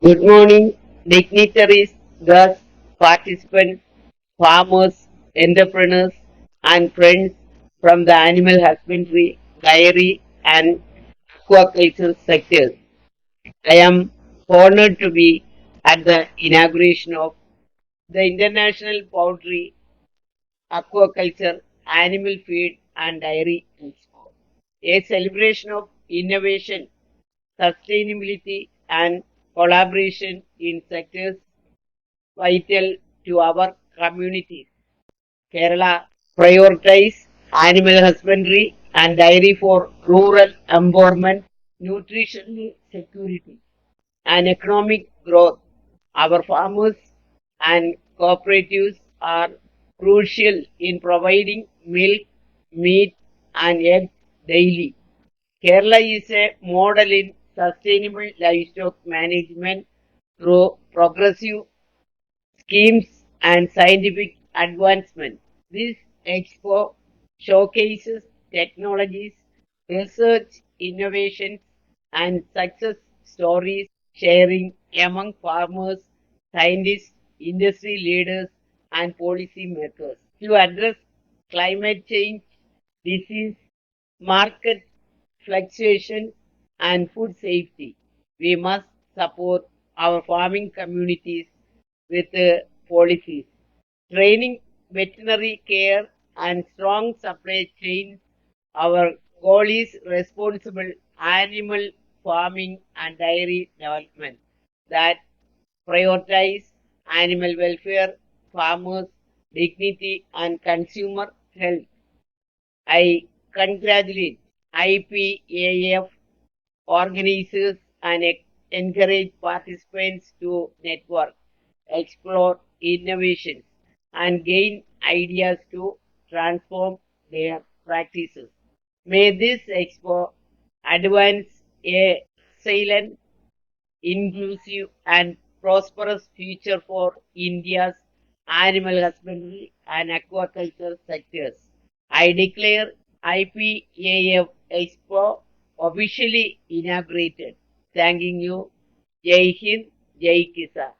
Good morning, dignitaries, guests, participants, farmers, entrepreneurs, and friends from the animal husbandry, dairy, and aquaculture sectors. I am honored to be at the inauguration of the International Poultry, Aquaculture, Animal Feed, and Dairy Expo, a celebration of innovation sustainability and collaboration in sectors vital to our communities. Kerala prioritizes animal husbandry and dairy for rural empowerment, nutritional security, and economic growth. Our farmers and cooperatives are crucial in providing milk, meat, and eggs daily. Kerala is a model in sustainable livestock management through progressive schemes and scientific advancement. This expo showcases technologies, research, innovations, and success stories sharing among farmers, scientists, industry leaders, and policy makers to address climate change, disease, market fluctuation, and food safety. We must support our farming communities with uh, policies, training, veterinary care, and strong supply chains. Our goal is responsible animal farming and dairy development that prioritize animal welfare, farmers' dignity, and consumer health. I congratulate IPAF organizers and encourage participants to network, explore innovations, and gain ideas to transform their practices. May this expo advance a silent, inclusive, and prosperous future for India's animal husbandry and aquaculture sectors. I declare IPAF Expo officially inaugurated. Thanking you. Jai Hind, Jai Kisan.